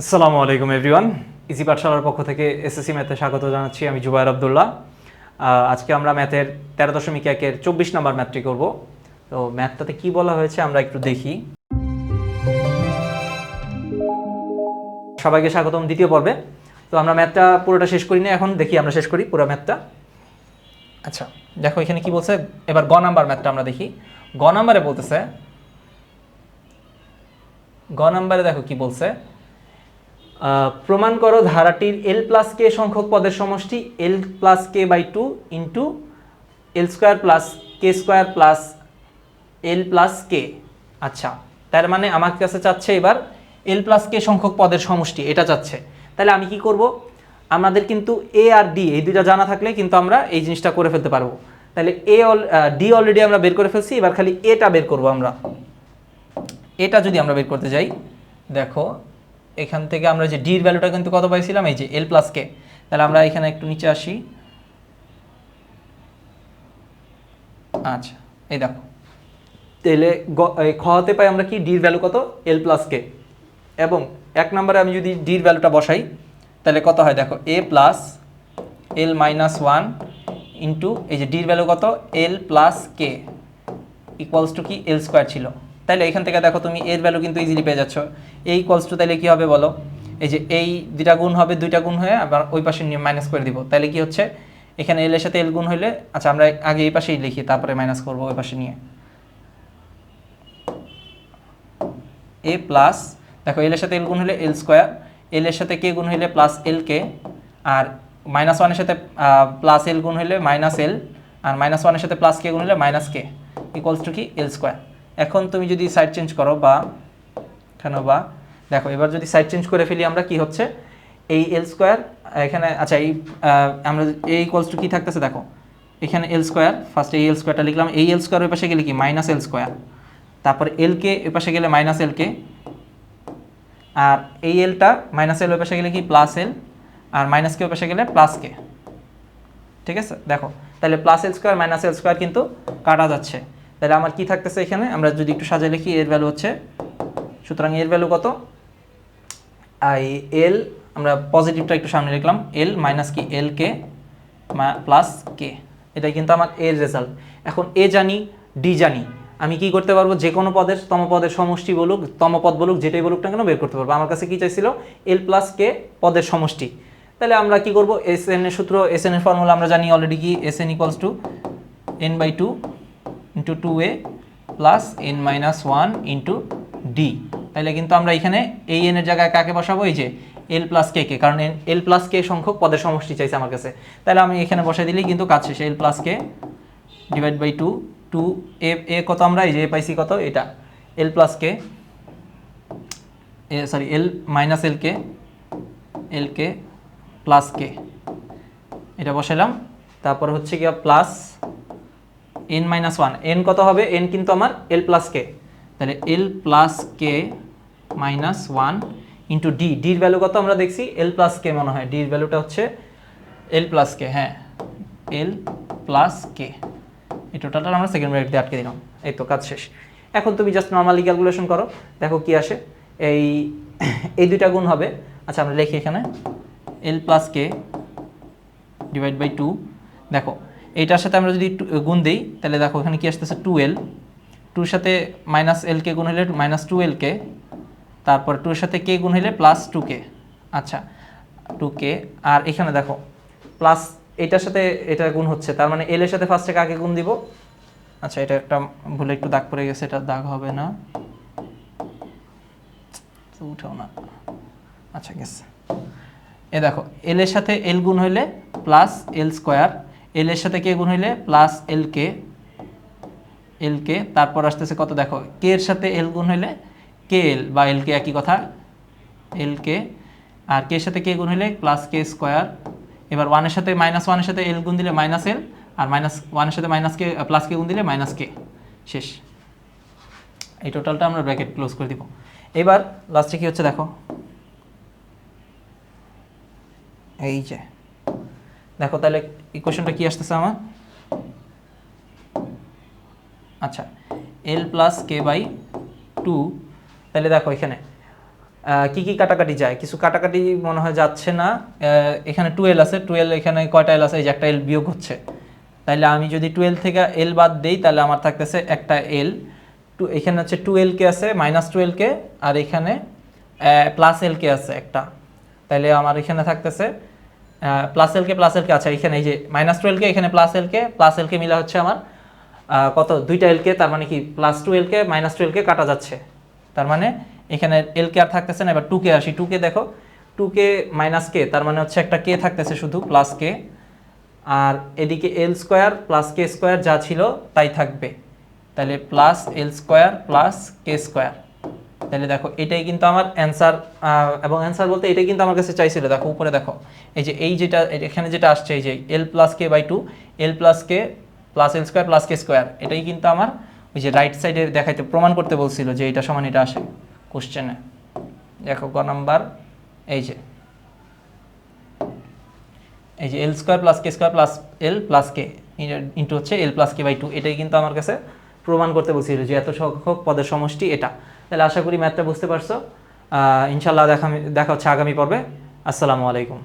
আসসালামু আলাইকুম everyone easy পাঠশালার পক্ষ থেকে এসএসসি ম্যাথে স্বাগত জানাচ্ছি আমি জুবাইর আবদুল্লাহ। আজকে আমরা ম্যাথের তেরো দশমিক একের চব্বিশ নম্বর ম্যাথটি করব। তো ম্যাথটাতে কি বলা হয়েছে আমরা একটু দেখি। সবাইকে স্বাগতম দ্বিতীয় পর্বে। তো আমরা ম্যাথটা পুরোটা শেষ করি না, এখন দেখি আমরা শেষ করি পুরো ম্যাথটা। আচ্ছা দেখো এখানে কি বলছে? এবার গ নাম্বার ম্যাথটা আমরা দেখি। গ নাম্বারে বলতেছে, গ নাম্বারে দেখো কি বলছে? প্রমাণ করো ধারাটির এল প্লাস কে সংখ্যক পদের সমষ্টি L plus K by two into L square plus K square plus L plus K আচ্ছা তার মানে আমার কাছে চাচ্ছে এবার এল প্লাস কে সংখ্যক পদের সমষ্টি, এটা চাচ্ছে। তাহলে আমি কি করব? আমাদের কিন্তু এ আর ডি এই দুইটা জানা থাকলে কিন্তু আমরা এই জিনিসটা করে ফেলতে পারব। তাহলে এ অল ডি অলরেডি আমরা বের করে ফেলছি, এবার খালি এটা বের করব আমরা। এটা যদি আমরা বের করতে যাই, দেখো এখান থেকে আমরা যে ডির ভ্যালুটা কিন্তু কত পাইছিলাম? এই যে এল প্লাস কে তাহলে আমরা এখানে একটু নিচে আসি। আচ্ছা এই দেখো। তাহলে গ- এই খ পাই আমরা কি? ডির ভ্যালু কত? এল প্লাস কে এবং এক নম্বরে আমি যদি ডির ভ্যালুটা বসাই, তাহলে কত হয়? দেখো A plus L minus one into এই যে ডির ভ্যালু কত? L plus K equals to কি? এল স্কোয়ার ছিল। তাহলে এখান থেকে দেখো তুমি এর ভ্যালু কিন্তু ইজিলি পেয়ে যাচ্ছ। এই ইকুয়ালস টু তাহলে কী হবে বলো? এই যে এই দুইটা গুণ হবে, দুইটা গুণ হয়ে আবার ওই পাশে নিয়ে মাইনাস করে দিব। তাহলে কি হচ্ছে? এখানে এল এর সাথে এল গুণ হইলে আচ্ছা আমরা আগে এই পাশেই লিখি, তারপরে মাইনাস করব ওই পাশে নিয়ে। এ প্লাস দেখো এল এর সাথে এল গুণ হলে এল স্কোয়ার এল এর সাথে কে গুণ হইলে প্লাস এল কে আর মাইনাস ওয়ানের সাথে প্লাস এল গুণ হইলে মাইনাস এল আর মাইনাস ওয়ানের সাথে প্লাস কে গুণ হলে মাইনাস কে ইকুয়ালস টু কি? এল স্কোয়ার এখন তুমি যদি সাইড চেঞ্জ করো বা, কেন বা, দেখো, এবার যদি সাইড চেঞ্জ করে ফেলি আমরা কি হচ্ছে? এই এল স্কোয়ার এখানে আচ্ছা এই আমরা এই ইকুয়ালস টু কী থাকতেছে দেখো? এখানে এল স্কোয়ার ফার্স্ট এই এল স্কোয়ারটা লিখলাম, এই এল স্কোয়ার ওই পাশে গেলে কি? মাইনাস এল স্কোয়ার তারপর এল কে পাশে গেলে মাইনাস এল কে, আর এই এলটা মাইনাস এল ওই পাশে গেলে কি? প্লাস এল আর মাইনাস কে ওই পাশে গেলে প্লাস কে ঠিক আছে? দেখো, তাহলে plus L square minus L square কিন্তু কাটা যাচ্ছে। তাহলে আমার কি থাকতেছে এখানে? আমরা যদি একটু সাজিয়ে লিখি, এর ভ্যালু হচ্ছে, সুতরাং এর ভ্যালু কত? আই এল আমরা পজিটিভটা একটু সামনে লিখলাম এল মাইনাস কি? এল কে প্লাস কে এটাই কিন্তু আমার এর রেজাল্ট এখন এ জানি ডি জানি। আমি কি করতে পারব? যে কোনো পদের তম পদের সমষ্টি বলুক তম পদ বলুক, যেটাই বলুক না কেন, বের করতে পারব। আমার কাছে কি চাইছিল? এল প্লাস কে পদের সমষ্টি। তাহলে আমরা কি করব? এস এন এর সূত্র এস এন এর ফর্মুলা আমরা জানি অলরেডি কি? S N equals to N by two into two A plus N minus one into D তাহলে কিন্তু আমরা এখানে এই এন এর জায়গায় কাকে বসাবো? এই যে এল প্লাস কে কে কারণ এল প্লাস কে সংখ্যক পদের সমষ্টি চাইছে আমার কাছে। তাহলে আমি এখানে বসাই দিলেই কিন্তু কাজ শেষ। L plus K divide by two two A A কত আমরা? এই যে এ পাইছি কত? এটা। L plus K A sorry L minus L K L K plus K এটা বসাইলাম। তারপর হচ্ছে গিয়া plus N minus one N কত হবে? এন কিন্তু আমার এল প্লাস কে তাহলে L plus K minus one into D ডির ভ্যালু কত আমরা দেখছি? এল প্লাস কে মনে হয়। ডির ভ্যালুটা হচ্ছে এল প্লাস কে হ্যাঁ। এল প্লাস কে এই টোটালটা আমরা সেকেন্ড ব্র্যাকেট দিয়ে আটকে দিলাম। এই তো কাজ শেষ। এখন তুমি জাস্ট নর্মালি ক্যালকুলেশন করো। দেখো কি আসে। এই এই দুইটা গুণ হবে। আচ্ছা আমরা লিখি এখানে। L plus K divide by two দেখো এইটার সাথে আমরা যদি গুণ দিই, তাহলে দেখো এখানে কি আসতেছে টু এল টুর সাথে মাইনাস এল কে গুণ হলে মাইনাস টু এল কে, তারপর টুর সাথে কে গুণ হলে প্লাস টু কে আচ্ছা টু কে আর এখানে দেখো প্লাস এটার সাথে এটা গুণ হচ্ছে, তার মানে এল এর সাথে ফার্স্টে কাকে গুণ দিব? আচ্ছা এটা একটা ভুলে একটু দাগ পড়ে গেছে, এটা দাগ হবে না। উঠাও না। আচ্ছা গেছে এ দেখো এল এর সাথে এল গুণ হইলে প্লাস এল স্কোয়ার এল এর সাথে কে গুণ হইলে? প্লাস এল কে এল কে তারপর আসতেছে কত? দেখো কে এর সাথে এল গুণ হইলে কে এল বা এল কে একই কথা এল কে আর কে সাথে কে গুণ হইলে প্লাস কে স্কোয়ার এবার ওয়ানের সাথে মাইনাস ওয়ানের সাথে এল গুণ দিলে মাইনাস এল আর মাইনাস ওয়ানের সাথে মাইনাস কে প্লাস কে গুণ দিলে মাইনাস কে শেষ। এই টোটালটা আমরা ব্র্যাকেট ক্লোজ করে দিব। এবার লাস্টে কি হচ্ছে? দেখো, এই যে দেখো তাহলে ইকুয়েশনটা কি আসতেছে আমার? আচ্ছা L plus K by two তাহলে দেখো এখানে কি কি কাটাকাটি যায়? কিছু কাটাকাটি মনে হয় যাচ্ছে না এখানে টুয়েলভ আছে টুয়েলভ এখানে কয়টা এল আছে? এই যে একটা এল বিয়োগ হচ্ছে। তাহলে আমি যদি টুয়েলভ থেকে এল বাদ দেই, তাহলে আমার থাকতেছে একটা এল টু এখানে হচ্ছে টুয়েলভ কে আছে মাইনাস টুয়েলভ কে আর এখানে প্লাস এল কে আছে একটা। তাহলে আমার এখানে থাকতেছে প্লাস এল কে প্লাস এল কে আচ্ছা এখানে এই যে মাইনাস কে এখানে প্লাস এল কে প্লাস এল কে মিলা হচ্ছে আমার কত? দুইটা এল কে তার মানে কি প্লাস কে মাইনাস কে কাটা যাচ্ছে। তার মানে এখানে এল কে আর থাকতেছে না, এবার টু কে আসি। টু কে দেখো টু কে মাইনাস কে তার মানে হচ্ছে একটা কে থাকতেছে শুধু প্লাস কে আর এদিকে L square plus K square যা ছিল, তাই থাকবে। তাহলে plus L square plus K square তাহলে দেখো, এটাই কিন্তু আমার অ্যান্সার এবং অ্যান্সার বলতে এটাই কিন্তু আমার কাছে চাইছিল। দেখো, উপরে দেখো, এই যে এই যেটা এখানে যেটা আসছে, এই যে L plus K by two L plus K plus L square plus K square এটাই কিন্তু আমার ওই যে রাইট সাইডে দেখাইতে, প্রমাণ করতে বলছিল যে এটা সমান এটা আসে কোশ্চেনে দেখো ক নাম্বার, এই যে এই যে L square plus K square plus L plus K into হচ্ছে L plus K by two এটাই কিন্তু আমার কাছে প্রমাণ করতে বলছিল যে এত সংখ্যক পদের সমষ্টি এটা। তাহলে আশা করি ম্যাথটা বুঝতে পারছ। ইনশাল্লাহ দেখা দেখা হচ্ছে আগামী পর্বে। আসসালামু আলাইকুম।